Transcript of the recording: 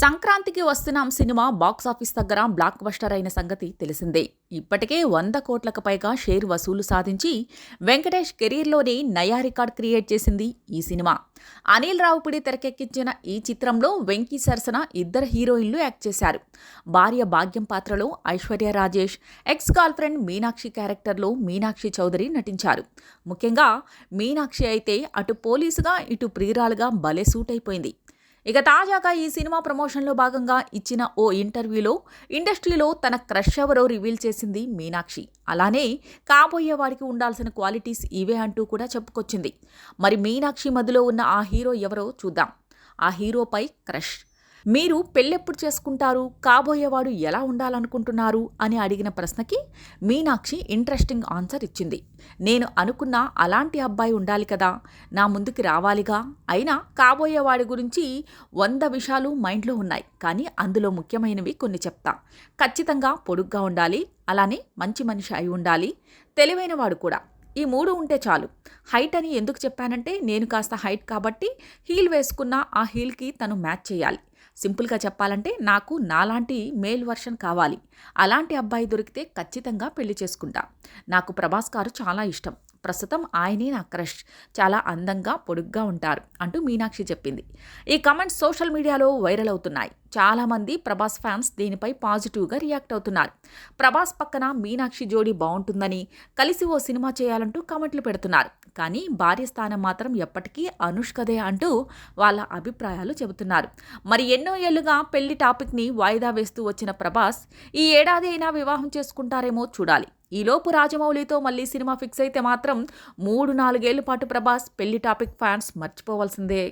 సంక్రాంతికి వస్తున్నాం cinema box office దగ్గర బ్లాక్ బస్టర్ అయిన సంగతి తెలిసిందే. ఇప్పటికే వంద కోట్లకు పైగా షేర్ వసూలు సాధించి వెంకటేష్ కెరీర్లోనే నయా రికార్డ్ క్రియేట్ చేసింది ఈ సినిమా. అనిల్ రావుపిడి తెరకెక్కించిన ఈ చిత్రంలో వెంకీ సరసన ఇద్దరు హీరోయిన్లు యాక్ట్ చేశారు. భార్య భాగ్యం పాత్రలో Aishwarya Rajesh ex girlfriend Meenakshi క్యారెక్టర్లో మీనాక్షి చౌదరి నటించారు. ముఖ్యంగా మీనాక్షి అయితే అటు పోలీసుగా ఇటు ప్రియురాలుగా భలే సూట్ అయిపోయింది ఇక తాజాగా ఈ సినిమా ప్రమోషన్లో భాగంగా ఇచ్చిన ఓ ఇంటర్వ్యూలో ఇండస్ట్రీలో తన క్రష్ ఎవరో రివీల్ చేసింది మీనాక్షి. అలానే కాబోయే వాడికి ఉండాల్సిన క్వాలిటీస్ ఇవే అంటూ కూడా చెప్పుకొచ్చింది. మరి మీనాక్షి మధ్యలో ఉన్న ఆ హీరో ఎవరో చూద్దాం. ఆ హీరోపై క్రష్. మీరు పెళ్ళెప్పుడు చేసుకుంటారు? కాబోయేవాడు ఎలా ఉండాలనుకుంటున్నారు? అని అడిగిన ప్రశ్నకి మీనాక్షి ఇంట్రెస్టింగ్ ఆన్సర్ ఇచ్చింది. నేను అనుకున్న అలాంటి అబ్బాయి ఉండాలి కదా నా ముందుకి రావాలిగా? అయినా కాబోయేవాడి గురించి వంద విషయాలు మైండ్లో ఉన్నాయి. కానీ అందులో ముఖ్యమైనవి కొన్ని చెప్తా. ఖచ్చితంగా పొడుగ్గా ఉండాలి. అలానే మంచి మనిషి అయి ఉండాలి. తెలివైనవాడు కూడా. ఈ మూడు ఉంటే చాలు. హైట్ అని ఎందుకు చెప్పానంటే నేను కాస్త హైట్ కాబట్టి హీల్ వేసుకున్న ఆ హీల్కి తను మ్యాచ్ చేయాలి. సింపుల్గా చెప్పాలంటే నాకు నాలాంటి మేల్ వర్షన్ కావాలి. అలాంటి అబ్బాయి దొరికితే ఖచ్చితంగా పెళ్ళి చేసుకుంటా. నాకు ప్రభాస్ గారు చాలా ఇష్టం. ప్రస్తుతం ఆయనే నా క్రష్. చాలా అందంగా పొడుగ్గా ఉంటారు అంటూ మీనాక్షి చెప్పింది. ఈ కమెంట్స్ సోషల్ మీడియాలో వైరల్ అవుతున్నాయి. చాలామంది ప్రభాస్ ఫ్యాన్స్ దీనిపై పాజిటివ్గా రియాక్ట్ అవుతున్నారు. ప్రభాస్ పక్కన మీనాక్షి జోడీ బాగుంటుందని కలిసి ఓ సినిమా చేయాలంటూ కమెంట్లు పెడుతున్నారు. కానీ భార్య స్థానం మాత్రం ఎప్పటికీ అనుష్కదే అంటూ వాళ్ళ అభిప్రాయాలు చెబుతున్నారు. మరి ఎన్నో ఏళ్ళుగా పెళ్ళి టాపిక్ని వాయిదా వేస్తూ వచ్చిన ప్రభాస్ ఈ ఏడాది అయినా వివాహం చేసుకుంటారేమో చూడాలి. ఈలోపు రాజమౌళితో మళ్ళీ సినిమా ఫిక్స్ అయితే మాత్రం మూడు నాలుగేళ్ళ పాటు ప్రభాస్ పెళ్ళి టాపిక్ ఫ్యాన్స్ మర్చిపోవాల్సిందే.